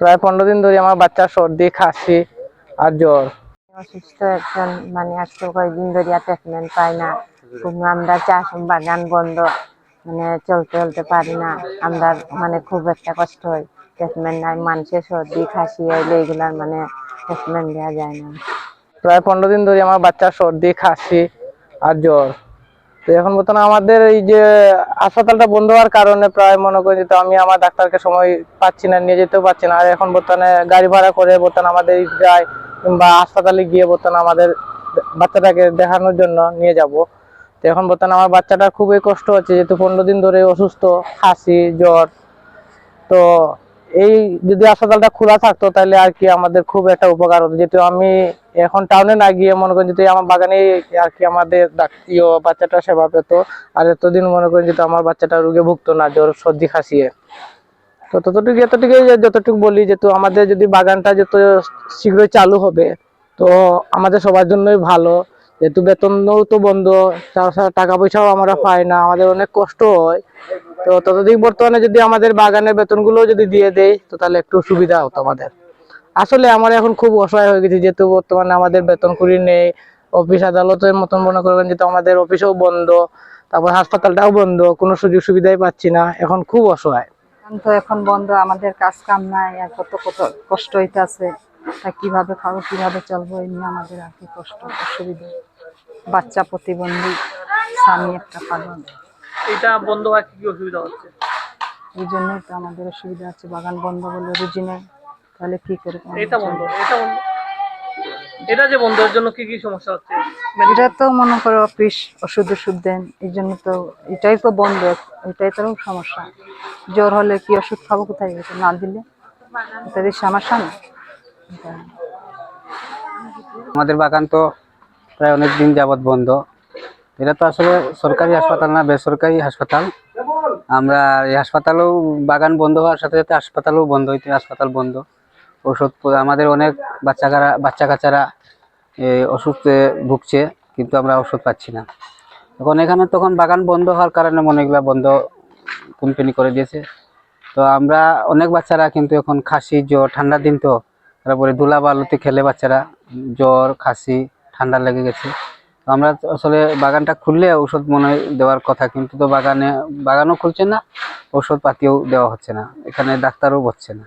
প্রায় পনেরো দিন ধরে আমার বাচ্চা সর্দি খাসি আর জ্বর। অসুস্থ একজন মানে আজকে কয়েকদিন ধরে ট্রিটমেন্ট পাই না। খুব আমরা চাষম বাগান বন্ধ মানে চলতে চলতে পারি না। আমরা মানে খুব একটা কষ্ট হয়। ট্রিটমেন্ট নাই মানুষের সর্দি খাসি হইলে এগুলার মানে ট্রিটমেন্ট দেওয়া যায় না। প্রায় পনেরো দিন ধরে আমার বাচ্চা সর্দি কাশি আর জ্বর। তো এখন বর্তমানে আমাদের এই যে হাসপাতালটা বন্ধ হওয়ার কারণে প্রায় মনে করি তো আমি আমার ডাক্তারকে সময় পাচ্ছি না, নিয়ে যেতেও পারছি না। আর এখন বর্তমানে গাড়ি ভাড়া করে বর্তমানে আমাদের যায় কিংবা হাসপাতালে গিয়ে বর্তমানে আমাদের বাচ্চাটাকে দেখানোর জন্য নিয়ে যাব। তো এখন বর্তমানে আমার বাচ্চাটার খুবই কষ্ট হচ্ছে, যেহেতু পনেরো দিন ধরে অসুস্থ, হাসি, জ্বর। তো এই যদি হাসপাতালটা খোলা থাকতো তাহলে আর কি আমাদের খুব একটা উপকার হতো। যেহেতু আমি এখন টাউনে না গিয়ে মনে করেন যদি আমার বাগানে আর কি আমাদের ডাক- ইয়ে বাচ্চাটা সেবা পেত, আর এতদিন মনে করেন যেহেতু আমার বাচ্চাটা রোগে ভুগতো না, জ্বর, সর্দি খাসিয়ে তো ততটুকু এতটুকু যতটুকু বলি, যেহেতু আমাদের যদি বাগানটা যত শীঘ্রই চালু হবে, তো আমাদের সবার জন্যই ভালো। যেহেতু বেতনও তো বন্ধ টাকা পয়সাও আমরা পাই না, আমাদের অনেক কষ্ট হয়। তো ততদিন বর্তমানে যদি আমাদের বাগানের বেতনগুলো যদি দিয়ে দেয় তো তাহলে একটু সুবিধা হতো আমাদের। আসলে আমার এখন খুব অসহায় হয়ে গেছি, যেহেতু বর্তমানে আমাদের বেতন কুড়ি নেই, অফিস আদালতের মতন মনে করবেন যেহেতু আমাদের অফিসও বন্ধ, তারপর হাসপাতালটাও বন্ধ, কোনো সুযোগ সুবিধাই পাচ্ছি না, এখন খুব অসহায়। তো এখন বন্ধ, আমাদের কাজ কাম নাই, আর কত কত কষ্ট হইতাছে, তা কীভাবে খাব, কীভাবে চলবো, এই নিয়ে আমাদের আর কি কষ্ট, অসুবিধা। বাচ্চা প্রতিবন্ধী, স্বামী একটা পাগল। এটা বন্ধ হয় কি কি অসুবিধা হচ্ছে? এই জন্যই তো আমাদের অসুবিধা আছে বাগান বন্ধ বলে রুজি নেই তাহলে কি করে এটা বন্ধ এটা বন্ধ। এটা যে বন্ধের জন্য কি কি সমস্যা হচ্ছে? এটা তো মনে করো অফিস ওষুধ ওষুধ দেন এই জন্য তো এটাই তো বন্ধ এটাই তো সমস্যা। জ্বর হলে কি ওষুধ খাব কোথায়? গেছে না দিলে? তাদের সমস্যা না আমাদের বাগান তো প্রায় অনেক দিন যাবৎ বন্ধ। এটা তো আসলে সরকারি হাসপাতাল না, বেসরকারি হাসপাতাল। আমরা এই হাসপাতালেও বাগান বন্ধ হওয়ার সাথে সাথে হাসপাতালও বন্ধ হইতে হাসপাতাল বন্ধ। ওষুধ আমাদের অনেক বাচ্চা বাচ্চা কাচ্চারা ওষুধে ভুগছে, কিন্তু আমরা ওষুধ পাচ্ছি না। এখন এখানে তখন বাগান বন্ধ হওয়ার কারণে মনেগুলা বন্ধ কোম্পানি করে দিয়েছে। তো আমরা অনেক বাচ্চারা কিন্তু এখন খাসি, জ্বর, ঠান্ডার দিন তো। তারপরে ধুলা বালুতে খেলে বাচ্চারা, জ্বর, খাসি, ঠান্ডা লেগে গেছে। আমরা আসলে বাগানটা খুললে ঔষধ মনে দেওয়ার কথা, কিন্তু তো বাগানে, বাগানও খুলছে না ঔষধ পাতিও দেওয়া হচ্ছে না, এখানে ডাক্তারও বসছে না।